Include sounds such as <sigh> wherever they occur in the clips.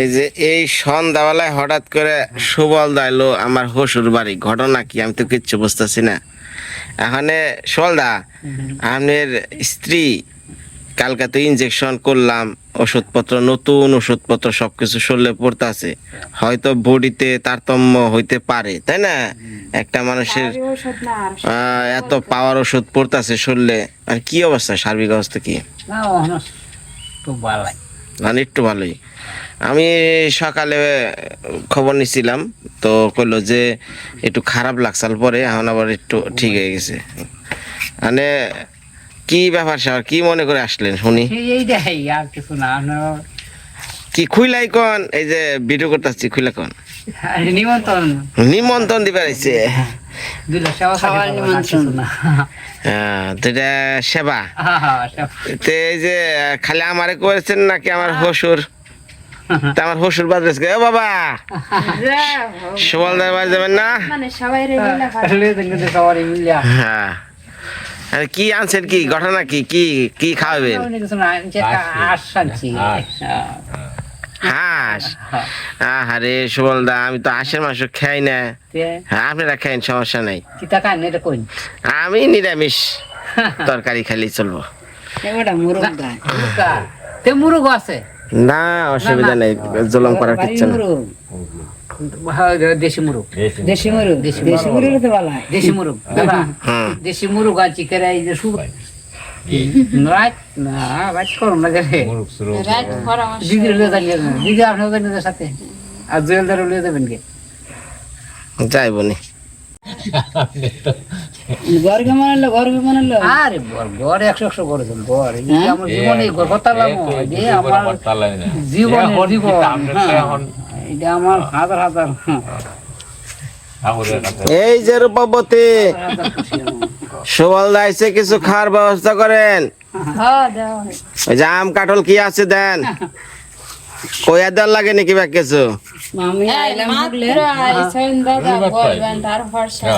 এই যে এই সন্ধ্যাবেলায় হঠাৎ করে সুবল দাইলো আমার হসুর বাড়ি। ঘটনা কি? আমি তো কিচ্ছু বুঝতেছি না। এখানে সলদা আপনার স্ত্রী কালকে তো ইনজেকশন করলাম ওষুধপত্র নতুন ওষুধপত্র সবকিছু শরীরে পড়তেছে। হয়তো বডিতে তারতম্য হইতে পারে তাই না? একটা মানুষের এত পাওয়ার ওষুধ পড়তেছে শরীরে। আর কি অবস্থা সার্বিক অবস্থা কি? ওখানে তো মানে একটু ভালোই। আমি সকালে খবর নিছিলাম তো কইলো যে একটু খারাপ লাগছাল পরে এখন আবার একটু ঠিক হয়ে গেছে। মানে কি ব্যাপার স্যাপার কি মনে করে আসলেন শুনি? এই দেখাই আর কিছু না কি খুইলাই কন? এই যে ভিডিও করতেছি খুইলা কন? নিমন্ত্রণ। নিমন্ত্রণ দিবার আইছে। দিল সেবা খাওয়ার নিমন্ত্রণ। সেবা। হ্যাঁ, সেবা। তো এই যে খালি আমারে করেছেন নাকি আমার হসুর তা আমার হসুর বাদ ও বাবা! সবল দেওয়ার যাবেন না? মানে হ্যাঁ। আর কি আনছেন কি? ঘটনা কি? কি কি খাওয়াবেন? হাঁস। আহারে সুবল দা আমি তো হাঁসের মাংস খাই না। হ্যাঁ আপনারা খাইন সমস্যা নাই। আমি নিরামিষ। <laughs> তরকারি খালি চলবো। মুরগ। মুরগা। মুরগ আছে? না অসুবিধা নেই জলম করার কিচ্ছু না হ্যাঁ, দেশি মুরগ। দেশি মুরগ। দেশি দেশি মুরগ। ভালো হয়। দেশি মুরগ। দেশি মুরগ আছে রাত? না রাত করুন না পরামর্শ দিদি লিয়ে দেবেন দিদি আপনি জানিয়ে সাথে? আর জুয়েলদার লিয়ে দেবেন কে যাইবনি ঘর কে মানালো ঘর কে মানালো আরে বর বর একশো একশো করে দেন বর আমার জীবনে আমার জীবন। হ্যাঁ। এটা আমার হাজার হাজার হ্যাঁ, এই যে রূপবতী হাজার খুশি সুবল দা কিছু খাওয়ার ব্যবস্থা করেন। হ্যাঁ দেওয়া ওই যে আম কাঠল কি আছে দেন? কইয়া দেওয়ার লাগে নাকি বা কিছু? মামি আইলাম বলে আইছেন দাদা বলবেন তার ভরসা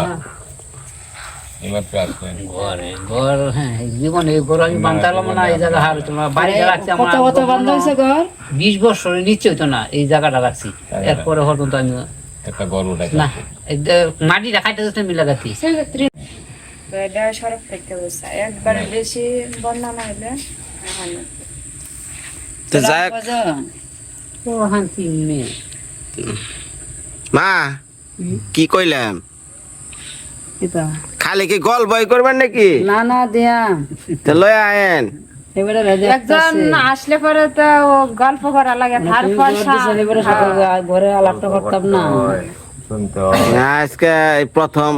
ঘরে ঘর হ্যাঁ ঘর বিশ বছর নিশ্চয় তো না এই জায়গাটা রাখছি। এরপরে হয়তো আমি একটা গর্ব না এই মাটি রাখাইতে যাচ্ছে মিলা গাছি সেক্ষেত্রে এটা সরফ থেকে বসে একবারে বেশি বন্যা না হইলে তো যাক। ও শান্তি মেয়ে। মা কি কইলাম? খালি কি গল্প বই করবেন নাকি? না না দিয়া। তো লয় আয়েন। একজন আসলে পরে তো গল্প করা লাগে তার ঘরে আলাপটা করতাম না। আজকে প্রথম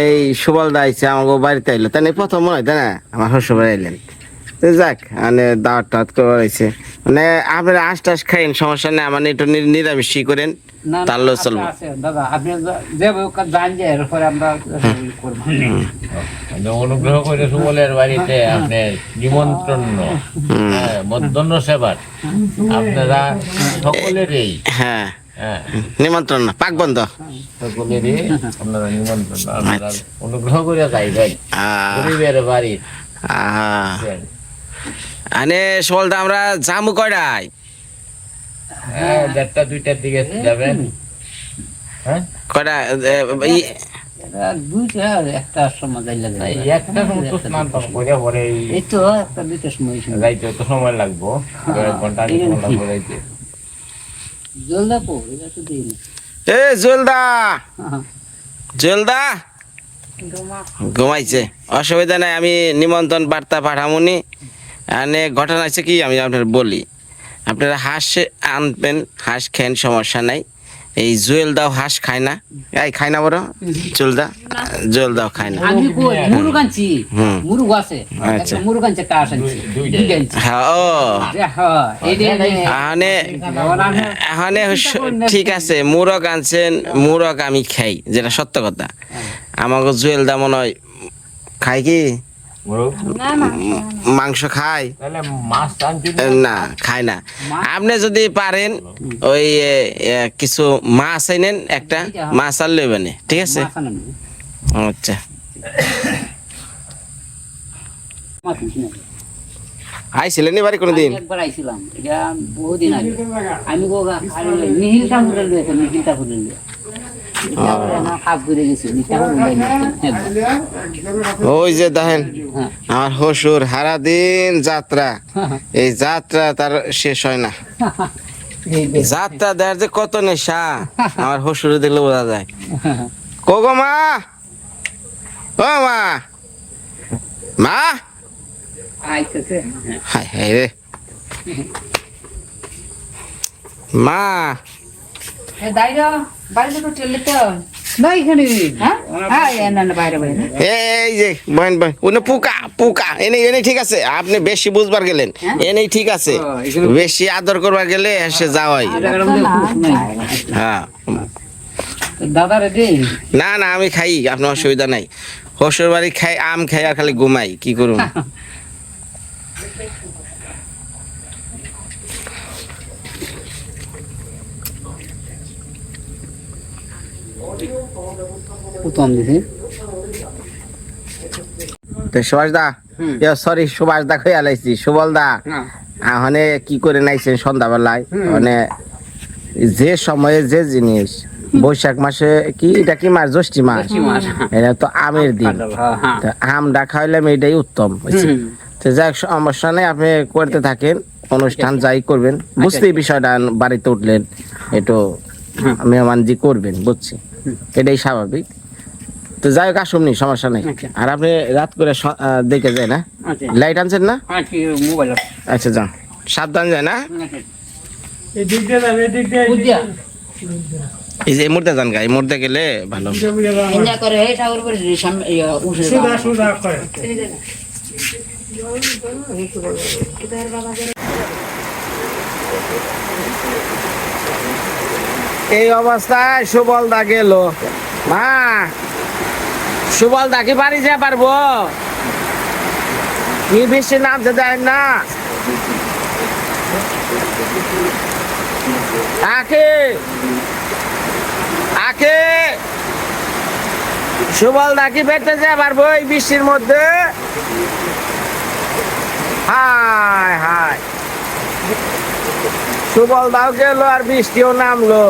এই সুবল দা আইছে আমাকে বাড়িতে আইলো। তাই প্রথম মনে হয় তাই না? আমার শ্বশুর বাড়ি আইলেন যাক মানে দাওয়াত টাওয়াত করে আইছে মানে আপনারা আশ টাশ খাইন সমস্যা নেই আমার একটু নিরামিষই করেন না তাহলেও চলবো। দাদা আপনি যে জান যে এরপরে আমরা করব। অনুগ্রহ করে সুবলের বাড়িতে আপনার নিমন্ত্রণ। হ্যাঁ, মধ্যাহ্ন সেবার। আপনারা সকলেরই হ্যাঁ। হ্যাঁ। নিমন্ত্রণ পাক বন্ধ। সকলেরই আপনারা নিমন্ত্রণ। আপনারা অনুগ্রহ করে যাইবেন গরিবের বাড়ি। আহ। আনে সুবলদা আমরা জামু কয়টায় হ্যাঁ দেড়টা দুইটার দিকে যাবেন। হ্যাঁ? কয়টা দুইটা একটা সময় একটা সময় তো স্নান করে পরে এই এই তো একটা দুইটা সময় যাইতে তো সময় লাগবো। এক ঘণ্টা লাগবো যাইতে। জলদা পো এটা তো দিন এ জলদা! জলদা! ঘুমাইছে। অসুবিধা নাই আমি নিমন্ত্রণ বার্তা পাঠামুনি। আনে ঘটনা আছে কি আমি আপনার বলি। আপনারা হাঁস আনবেন হাঁস খেন সমস্যা নাই। এই জুয়েল দাও হাঁস খায় না। এই খায় না বড় জুয়েল দা জুয়েল দাও খায় না। আমি কই মুরগ আনছি। হুম। আছে। আচ্ছা। কাশ আনছি দুইটা। দুইটা হ্যাঁ ও। হ্যাঁ এই যে আনে এখানে ঠিক আছে মুরগ আনছেন মুরগ আমি খাই যেটা সত্য কথা। আমাকে জুয়েল দা মনে হয় খাই কি? মাংস খায় না খায় না। আপনি যদি পারেন ওই কিছু মাছ আইনেন একটা মাছ আর লইবেন ঠিক আছে? আচ্ছা। আইছিলেন এবারে কোনোদিন? আমি একবার আইছিলাম। এটা বহুদিন আগে। আমি নিহিল ঠাকুরের নিহিল ঠাকুরের ওই যে দেখেন, আমার হসুর হারা দিন যাত্রা। এই যাত্রা তার শেষ হয় না। যাত্রা দেখার যে কত নেশা, আমার হসুরে দেখলে বোঝা যায়। কোগো মা, ও মা মা। হায় হায় রে। মা এই যে বয়েন বয়েন উনি পুকা পুকা। এনে এনে ঠিক আছে আপনি বেশি বুঝবার গেলেন। এনেই ঠিক আছে বেশি আদর করবার গেলে এসে যাওয়াই। হ্যাঁ। না না আমি খাই আপনার অসুবিধা নাই। হসুর বাড়ি খাই আম খাই আর খালি ঘুমাই কি করুন <laughs> উত্তম দিছে। তো সুভাষ দা সরি সুভাষ দা কই আলাইছি? সুবল দা হ্যাঁ আহনে কি করে নাইছেন সন্ধ্যাবেলায়? মানে যে সময়ে যে জিনিস বৈশাখ মাসে কি এটা কি মাস? জ্যৈষ্ঠী মাস। এটা তো আমের দিন। হ্যাঁ তা আমটা খাইলাম এটাই উত্তম? তো যাই হোক, সমস্যা নেই আপনি করতে থাকেন অনুষ্ঠান যাই করবেন বুঝতেই বিষয়টা বাড়িতে উঠলেন একটু মেহমানজি করবেন বুঝছি? এটাই স্বাভাবিক। তো যাই হোক আসুন নি, সমস্যা নেই। আচ্ছা। আর আপনি রাত করে দেখে যায় না? আচ্ছা। লাইট আনছেন না? আচ্ছা মোবাইল আচ্ছা যান। সাবধান যায় না? এই যে এই মুহূর্তে যান গা এই মুহূর্তে গেলে ভালো এই অবস্থায় সুবল দা গেল। মা সুবল দা কি বাড়ি যা পারব? কি বেশি নামতে দেয় না। আকে? আকে? সুবল দা কি বেঁচে যা পারব এই বৃষ্টির মধ্যে? হায় হায়। সুবল দাও গেল আর বৃষ্টিও নামলো।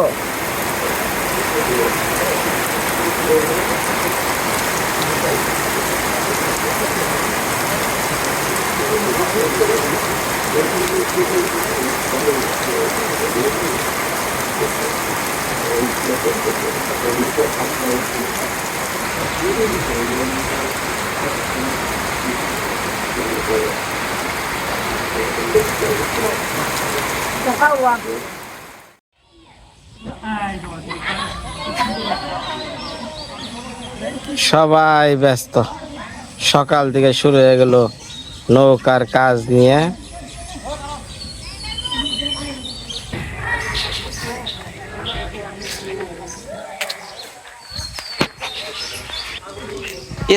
সবাই ব্যস্ত। সকাল থেকে শুরু হয়ে গেল। নৌকার কাজ নিয়ে।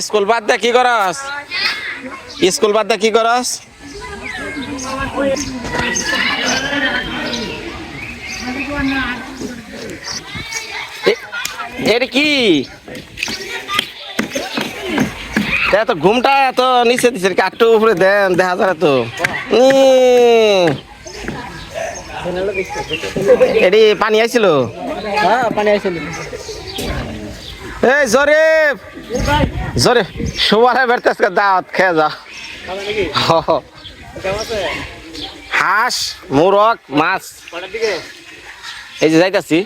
স্কুল বাদ দে, কি করস? স্কুল বাদ দে, কি করস? এ- এটা কি? এত ঘুমটা এত নিচে দিছে কাটটু উপরে দেন দেখা যায় তো। এটি পানি আইছিল? হ্যাঁ পানি আইছিল। এই সবার বেড়তে আজকে খেয়ে যা। হাঁস মুরগ মাছ। এই যে যাইতাছি।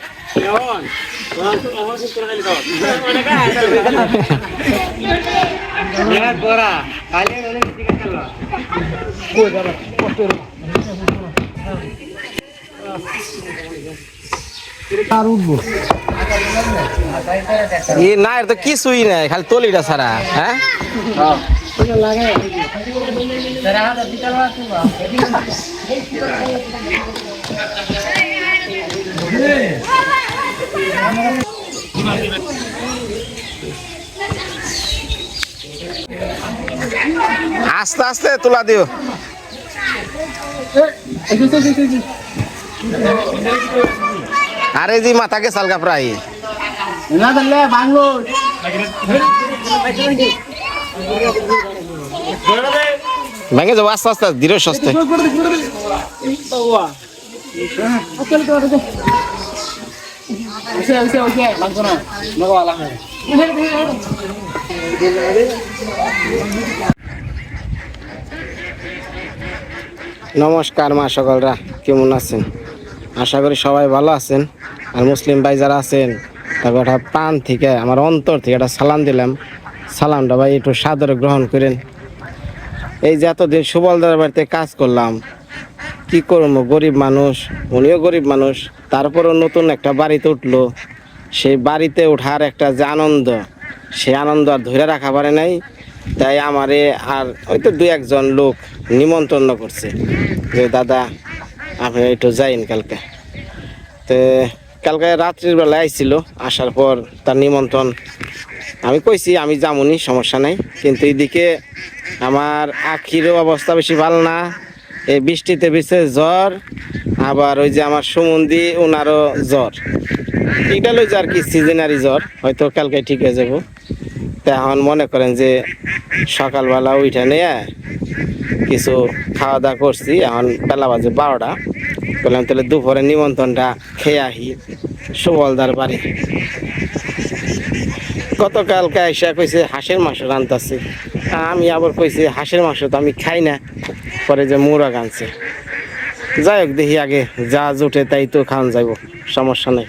না এর তো কিছুই নাই খালি তলিটা ছাড়া হ্যাঁ? আস্তে আস্তে তোলা দিও। আরে জি মাথাকে সালকা প্রায়। না তাহলে বাঙ্গুর ভেঙে যাব, আস্তে আস্তে, ধীরে সস্তে। নমস্কার মা সকলরা, কেমন আছেন? আশা করি সবাই ভালো আছেন। আর মুসলিম ভাই যারা আছেন, তাকে একটা প্রাণ থেকে, আমার অন্তর থেকে একটা সালাম দিলাম। সালামটা ভাই একটু সাদরে গ্রহণ করেন। এই যে এতদিন সুবলদার বাড়িতে কাজ করলাম, কি করব? গরিব মানুষ, উনিও গরিব মানুষ, তারপরও নতুন একটা বাড়িতে উঠল। সেই বাড়িতে ওঠার একটা যে আনন্দ, সেই আনন্দ আর ধরে রাখা পারে নাই। তাই আমারে আর ওই তো দু একজন লোক নিমন্ত্রণ করছে যে, দাদা, আপনি একটু যাইন কালকে। তো, কালকে রাত্রির বেলায় আইছিল, আসার পর তার নিমন্ত্রণ। আমি কইছি, আমি যামুনি, সমস্যা নাই। কিন্তু এইদিকে আমার আখিরও অবস্থা বেশি ভালো না। এই বৃষ্টিতে বিশেষ জ্বর, আবার ওই যে আমার সুমন্দি ওনারও জ্বর। এটা লই যে আর কি, সিজনারি জ্বর। হয়তো কালকে ঠিক হয়ে যাব। তা এখন মনে করেন যে, সকালবেলা উঠে নিয়ে কিছু খাওয়া দাওয়া করছি। এখন বেলা বাজে বারোটা। বললাম, তাহলে দুপুরে নিমন্ত্রণটা খেয়ে আহি সুবলদার বাড়ি। গতকালকে এসে কইছে, হাঁসের মাংস রান্তাছে আমি আবার কইছি, হাঁসের মাংস তো আমি খাই না। পরে যে মুরগ আনছে যাই হোক, দেখি আগে যা জুটে তাই তো খাওয়ান যাইব, সমস্যা নেই।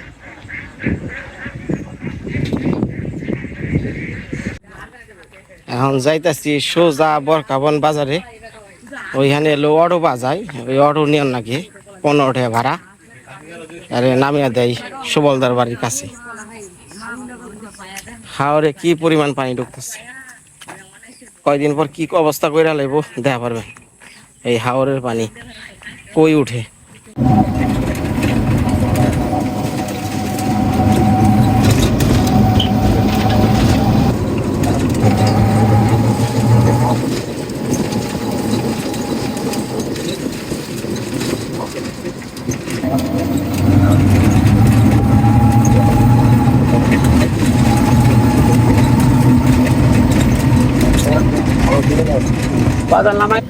এখন যাইতাছি সোজা বরকাবন বাজারে। ওইখানে এলো অটো বাজায়, ওই অটো নিয়ন নাকি পনেরো টাকা ভাড়া। আরে নামিয়ে দেয় সুবলদার বাড়ির কাছে। হাওরে কি পরিমাণ পানি ঢুকতেছে। কয়দিন পর কি অবস্থা করে লাগবো দেখা পারবেন। এই হাওরের পানি কই উঠে? বাজার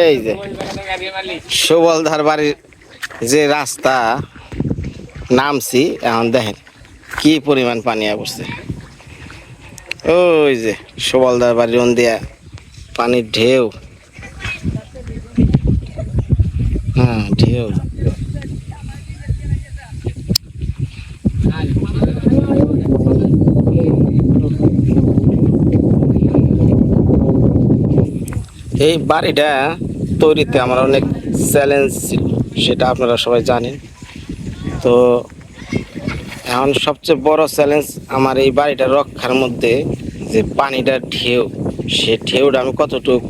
এই যে সুবলধার বাড়ির যে রাস্তা নামছি এখন দেখেন কি পরিমাণ পানি পড়ছে ওই যে সুবলদার বাড়ির ওন দিয়া পানির ঢেউ। হ্যাঁ ঢেউ। এই বাড়িটা তৈরিতে আমার অনেক চ্যালেঞ্জ ছিল, সেটা আপনারা সবাই জানেন। তো এখন সবচেয়ে বড় চ্যালেঞ্জ আমার এই বাড়িটা রক্ষার মধ্যে যে পানিটা ঢেউ, সে ঢেউটা আমি কতটুকু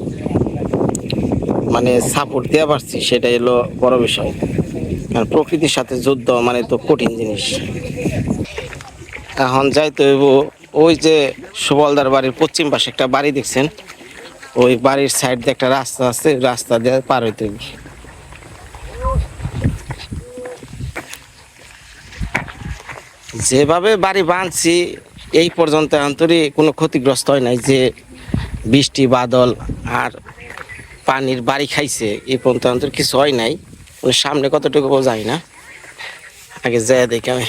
মানে সাপোর্ট দেওয়া পারছি, সেটাই হলো বড় বিষয়। আর প্রকৃতির সাথে যুদ্ধ মানে তো কঠিন জিনিস। এখন যাইতে হইব ওই যে সুবলদার বাড়ির পশ্চিম পাশে একটা বাড়ি দেখছেন? ওই বাড়ির সাইড দিয়ে একটা রাস্তা আছে, রাস্তা দিয়ে পার হইতে যেভাবে বাড়ি বাঁধছি এই পর্যন্ত অন্তরে কোনো ক্ষতিগ্রস্ত হয় নাই যে বৃষ্টি, বাদল আর পানির বাড়ি খাইছে, এই পর্যন্ত অন্তর কিছু হয় নাই। ওই সামনে কতটুকু যায় না। আগে যায় দেখি আমি।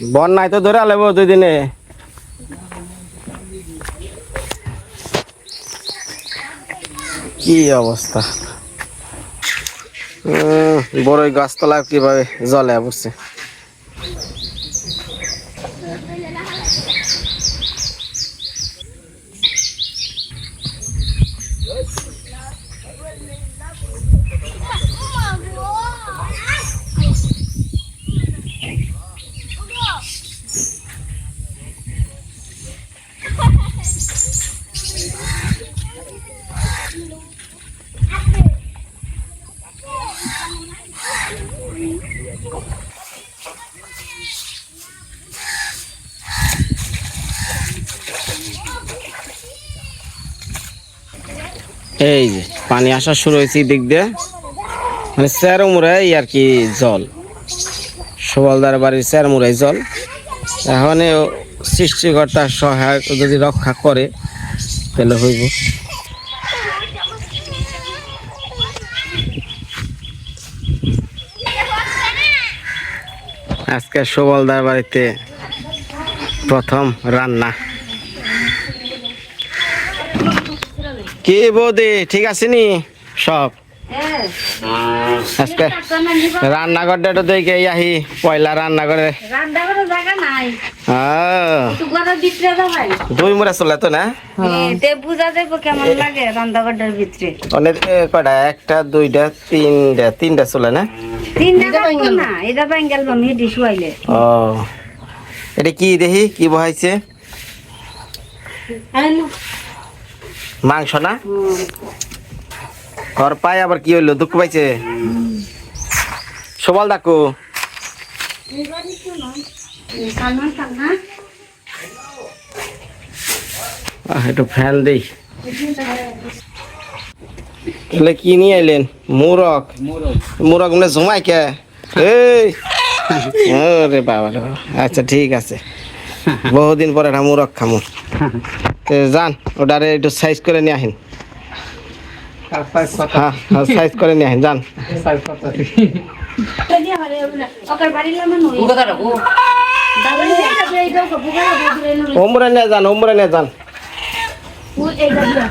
বন্যায় তো ধরে আলেব দুই দিনে কি অবস্থা? বড়ই গাছতলা কীভাবে জলে বসছে এই যে পানি আসা শুরু হয়েছে দিক দিয়ে। মানে স্যার মুড়াই আর কি জল। সবলদার বাড়ির স্যার মুড়াই জল। এখন সৃষ্টিকর্তার সহায়ক যদি রক্ষা করে, তাহলে হইব। আজকে সবলদার বাড়িতে প্রথম রান্না। কি বৌদি ঠিক আছে নি সব আজকে রান্নাঘরটা দেখে আহি পয়লা রান্নাঘরে। দুই মুড়া চলে তো না? বুঝা যাব কেমন লাগে রান্নাঘরের ভিতরে। অনেক এ, কয়টা? একটা দুইটা তিনটা তিনটা চলে না? তিনটা না এটা বাঙ্গাল বাম হিডি শুয়াইলে। ও। এটা কি দেখি কি বহাইছে? মাংস না? ঘর পাই আবার কি হইল? দুঃখ পাইছে? সবল ডাকু। একটু ফ্যান দেই। তাহলে কি নিয়ে আইলেন? মুরগ। মুরগ মানে জমাই কে এই! <laughs> রে বাবা। আচ্ছা ঠিক আছে। বহুদিন পরে একটা মুরগ খামু তো যান ওটারে একটু সাইজ করে নিয়ে আহিন হ্যাঁ সাইজ করে নিয়ে আহিন যান ওমরে নিয়ে যান ওমরে নিয়ে যান ও এই দাদা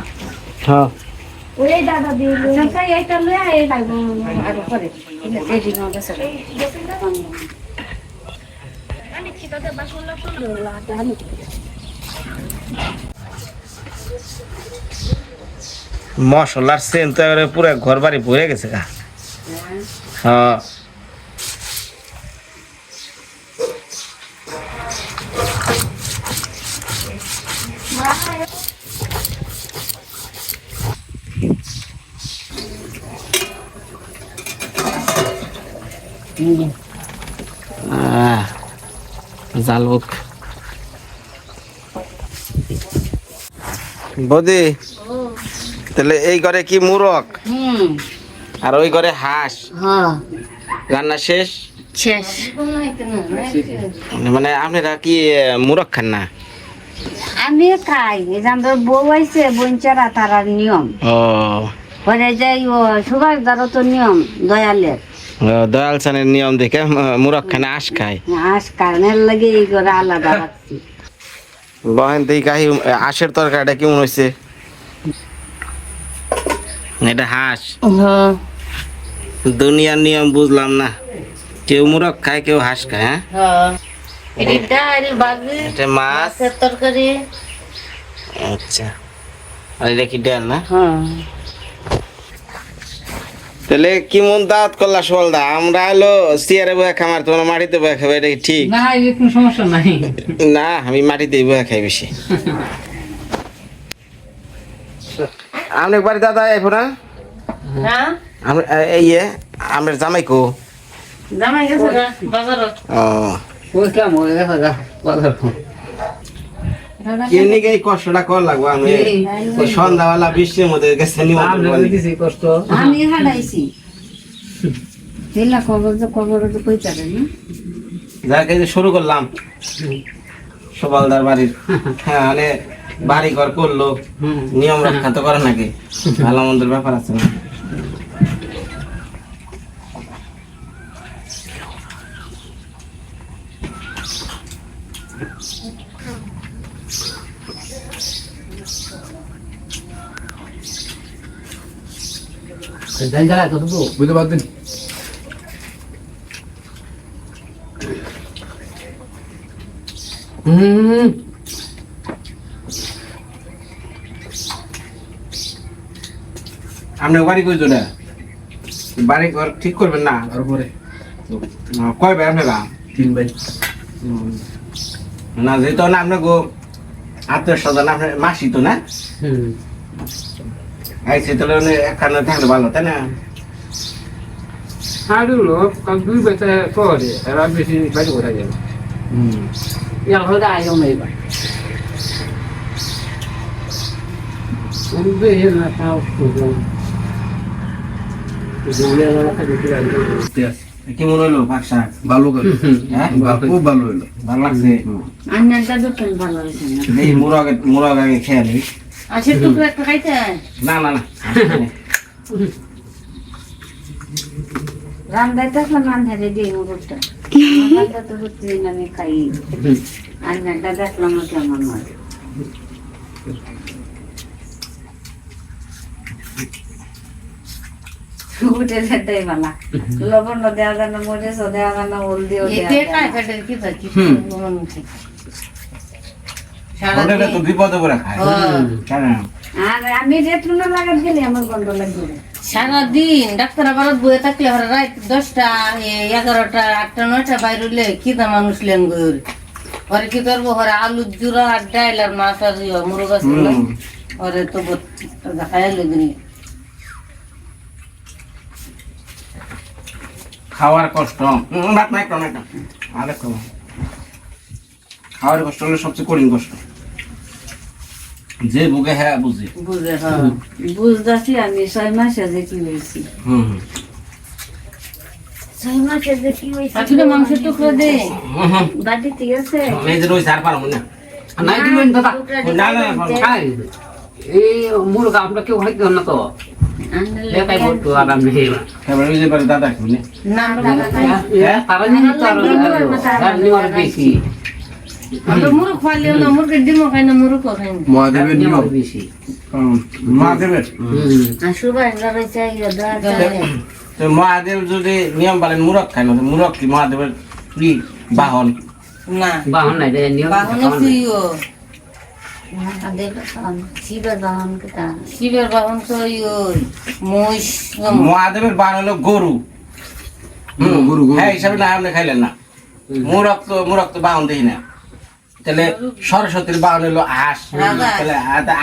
হ্যাঁ দাদা মশলার সেন তো পুরো ঘর বাড়ি ভরে গেছে গা। হ্যাঁ। জালুক। বৌদি তাহলে এই ঘরে কি মুরগ? আর ওই ঘরে হাঁস? হ্যাঁ। রান্না শেষ? শেষ। মানে আপনারা কি মুরগ খান না? আমি খাই। এখানকার বউ আইছে বঞ্চারা তারার নিয়ম। ও। পরে যাই ও সুভাষদারও তো নিয়ম দয়ালের। দয়াল চানের নিয়ম দেখে ম- মুরগ খানে আঁশ খায়। আজ কারণের লাগে এই করে আলাদা রাখছি বহেন দেখি কাহি আঁশের তরকারিটা কেমন হয়েছে এটা হাঁস। দুনিয়ার নিয়ম বুঝলাম না। কেউ মুরগ খায় কেউ হাঁস খায় হ্যাঁ? এটি বাজি এটা মাছ। মাছের তরকারি। আচ্ছা। আর এটা কি ডাল না? হ্যাঁ। তাহলে কি মন দাঁত করলা সোলদা আমরা হলো চেয়ারে বয়ে খামার তোমরা মাটিতে বয়ে খাবে এটা ঠিক? না এই কোনো সমস্যা নাই। না আমি মাটিতে বয়ে খাই বেশি। আপনি বাড়ি দাদা আইফো না। হ্যাঁ আমরা এই ইয়ে আমরা জামাই কো। জামাই গেছে গা বাজারত। ও। বুঝলাম ওই দেখা যা বাজার কে নিকে এই কষ্টটা কর লাগবো? আমি ওই সন্ধ্যাবেলা বৃষ্টির মধ্যে গেছে কষ্ট আমি হারাইছি শুরু করলাম। সবালদার বাড়ির। হ্যাঁ মানে বাড়ি ঘর করল। নিয়ম রক্ষা তো করে নাকি? ভালো মন্দের ব্যাপার আছে না? যাই যাই তো তো বুঝতে পারবেন হুম আপনি বাড়ি কই জোড়া বাড়ি ঘর ঠিক করবেন না? তারপরে না, কয় ভাই আপনারা? তিন ভাই। না যেহেতু না আপনার আত্মীয় স্বজন আপনার মাসি তো না? আইসি তাহলে উনি একখানে থাকলে ভালো তাই না? হাড়ু লোক দুই বেচা পরে এরা বেশি বাইরে কোথায় যাবে? ইয়ার হলে আইও নেই এর না তাও প্রবলেম কি মনে হলো পাকশা ভালো করে হ্যাঁ? খুব ভালো হইল। ভালো লাগছে? আন্নাটা দোকান ভালো হয়েছে না? এই মুরগ মুরগ আগে খেয়ে নিই আচ্ছা টুকরো একটা খাইতে না না না রান্দাইতে আসলে রান্ধারে দিই মুরগটা রান্দাটা তো প্রতিদিন আমি খাই। <laughs> আন্নাটা দেখলাম কেমন হয় উঠে যেতেই ভালা লবণ দেওয়া যায় না মরিচ দেওয়া যায় না হলদিও আমি রেট্রুনা লাগাত গেলে আমার গন্ধ লাগবে সারাদিন ডাক্তার আবার বয়ে থাকলে হরে রাত দশটা এ, এগারোটা আটটা নয়টা বাইর হইলে কি তা মানুষ লেন গর ওরে কি করব হরে আলু জুড়া আর ডাইল আর মাছ আর মুরগ আছে ওরে তো দিন খাওয়ার কষ্ট। ভাত কম খাওয়ার কষ্ট হলো সবচেয়ে কঠিন কষ্ট। যে বুকে হ্যাঁ বুঝি। বুঝে হ্যাঁ। বুঝতেছি আমি ছয় মাসে যে কি হয়েছি। হুম না। না না না, আমরা কেউ খাইতে না তো। খাই খাই মহাদেব যদি নিয়ম পালেন মুরগ খায় না। তো মুরগ কি মহাদেবের কি বাহন না বাহন নাই। নিয়ম বাহন শিবের বাহন তো মহিষ মহাদেবের বাহন হলো গরু। গরু, গরু। হ্যাঁ হিসাবে না আপনি খাইলেন না। মুরগ তো মুরগ তো বাহন দেখি না। তাহলে সরস্বতীর বাহন হলো আঁশ। তাহলে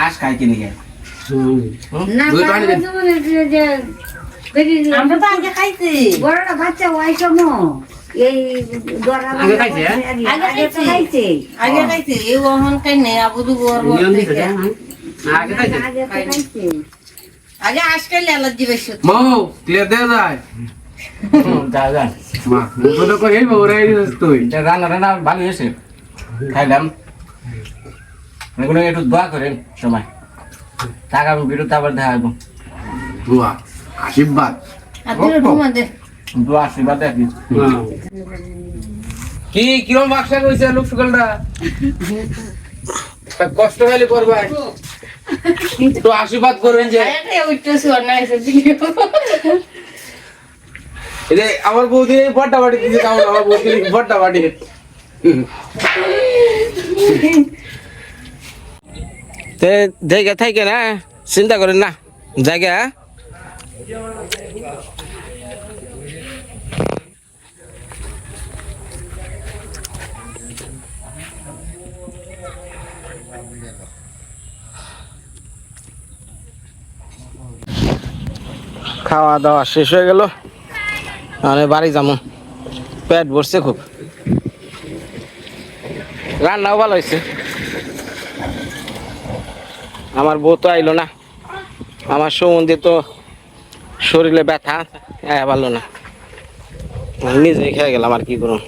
আঁশ কিনে গে হুম। না দুই তার পানি দেন। জীবনে যে যে বেরিয়ে আমরা তো আগে খাইছি। বড়টা বাচ্চা ওই সময় এই আগে খাইছে, এই ওহন খাই নেই আগে আজকাল অ্যালার্জি বেশি মৌ যায়? খাইলাম। একটু দোয়া করেন সময় টাকা বিরুদ্ধে আবার দেখা আশীর্বাদ। দোয়া আশীর্বাদ দেখি হ্যাঁ। কি কিরম বাক্সা কইছে লোক সকালটা? কষ্ট হলে করবা। তো আশীর্বাদ করবেন যে আমার বৌদি বড্ডা বাড়ি দিছে কেমন আমার বৌদি? বড্ডা বাড়ি। তে জায়গা থাকে না চিন্তা করেন না। জায়গা খাওয়া দাওয়া শেষ হয়ে গেল। মানে বাড়ি যাব পেট ভরছে খুব। রান্নাও ভালো হয়েছে। আমার বউ তো আইলো না। আমার সম্বন্ধে তো শরীরে ব্যথা হ্যাঁ ভালো না। নিজেই খেয়ে গেলাম আর কি করুন